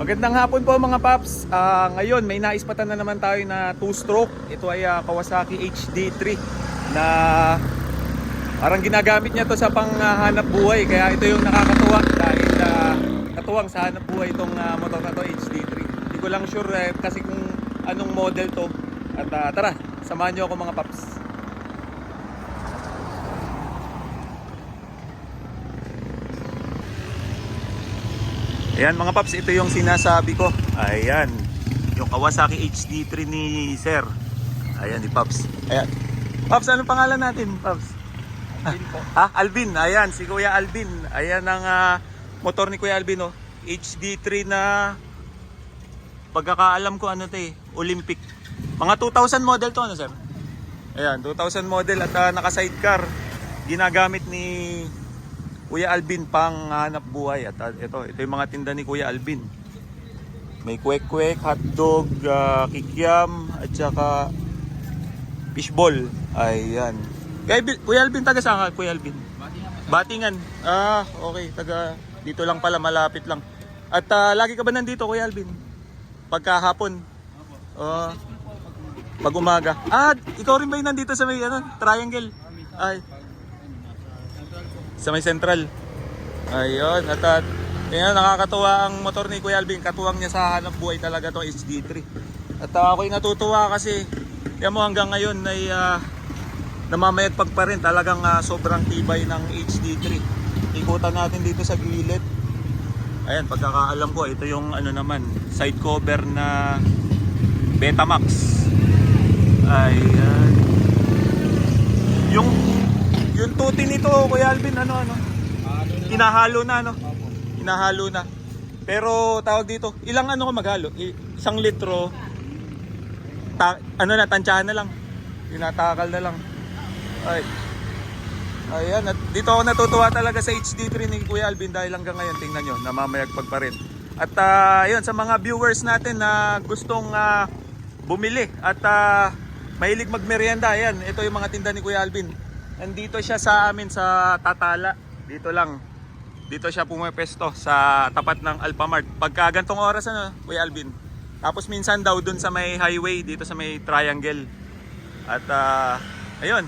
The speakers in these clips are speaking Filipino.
Magandang hapon po mga paps. Ah, ngayon may naispatan na naman tayo na 2-stroke. Ito ay ah, Kawasaki HD3 na parang ginagamit niya to sa panghanap buhay. Kaya ito yung nakakatuwa dahil ah, katuwang sa hanap buhay itong ah, motor na to HD3. Hindi ko lang sure eh, kasi kung anong model to. At ah, tara, samahan niyo ako mga paps. Ayan mga paps, ito yung sinasabi ko. Ayan. Yung Kawasaki HD3 ni Sir. Ayan, ni Paps. Ayan. Paps, ano pangalan natin, Paps? Alvin po. Ha? Alvin. Ayan, si Kuya Alvin. Ayan ang ah, motor ni Kuya Alvin, oh. HD3 na pagkakaalam ko ano to eh, Olympic. Mga 2000 model to, ano sir? Ayan, 2000 model at ah, naka-sidecar. Ginagamit ni Kuya Alvin pang hanap buhay. At ito, ito yung mga tinda ni Kuya Alvin. May kwek-kwek, hotdog, uh, kikiam, at saka fishball. Ayan. Kuya Alvin, Kuya Alvin taga saan ka, Kuya Alvin? Batingan. Ah, okay. Taga dito lang pala, malapit lang. At ah, lagi ka ba nandito, Kuya Alvin? Pagkahapon? Oh. pag umaga. Ah, ikaw rin ba yung nandito sa may ano, triangle? Ay. Sa may central. Ayun, at at Ayan, nakakatuwa ang motor ni Kuya Alvin. Katuwang niya sa hanap buhay talaga to HD3. At ah, ako'y natutuwa kasi yan mo hanggang ngayon ay ah, namamayagpag pa rin. Talagang ah, sobrang tibay ng HD3. Ikutan natin dito sa gilid. Ayan, pagkakaalam ko, ito yung ano naman, side cover na Betamax. Ayan. Yung tuti nito, Kuya Alvin, ano ano? Na? Hinahalo na ano? Hinahalo na. Pero tawag dito, ilang ano ko maghalo? Isang litro, ta- ano na, tansyahan na lang. Tinatakal na lang. Ay. Ayan, at dito ako natutuwa talaga sa HD3 ni Kuya Alvin dahil hanggang ngayon, tingnan nyo, namamayagpag pa rin. At ayun, sa mga viewers natin na gustong ah, bumili at ah, mahilig magmerienda, ayan, ito yung mga tinda ni Kuya Alvin. Nandito siya sa amin sa Tatala, dito lang. Dito siya pumapesto sa tapat ng Alphamart. Pagka gantong oras ano, Kuya Alvin. Tapos minsan daw dun sa may highway, dito sa may triangle. At ah, ayun,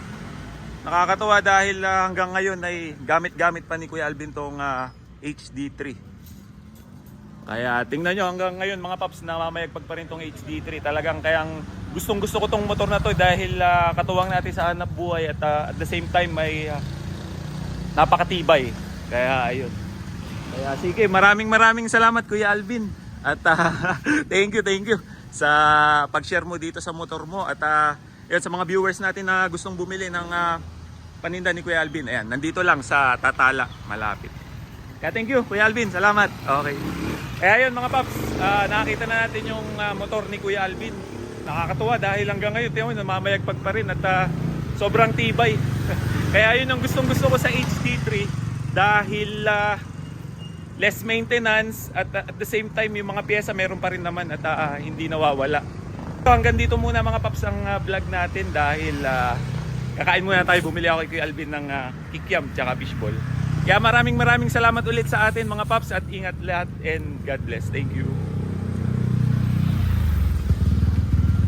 nakakatuwa dahil ah, hanggang ngayon ay gamit-gamit pa ni Kuya Alvin tong ah, HD3. Kaya tingnan nyo hanggang ngayon mga paps namamayagpag pa rin tong HD3. Talagang kayang gustong gusto ko tong motor na to dahil ah, katuwang natin sa hanap buhay at ah, at the same time may ah, napakatibay. Kaya ayun. Kaya sige, maraming maraming salamat Kuya Alvin. At ah, thank you, thank you sa pag-share mo dito sa motor mo at ah, yun, sa mga viewers natin na gustong bumili ng ah, paninda ni Kuya Alvin. Ayan, nandito lang sa Tatala, malapit. Kaya thank you, Kuya Alvin. Salamat. Okay. Kaya yun mga paps, ah, nakakita na natin yung ah, motor ni Kuya Alvin. Nakakatuwa dahil hanggang ngayon, tiyan mo, namamayagpag pa rin at ah, sobrang tibay. Kaya yun ang gustong gusto ko sa HD3 dahil ah, less maintenance at ah, at the same time yung mga pyesa meron pa rin naman at ah, hindi nawawala. So hanggang dito muna mga paps ang ah, vlog natin dahil ah, kakain muna tayo. Bumili ako kay Alvin ng uh, kikiam tsaka fishball. Kaya maraming maraming salamat ulit sa atin mga paps at ingat lahat and God bless. Thank you.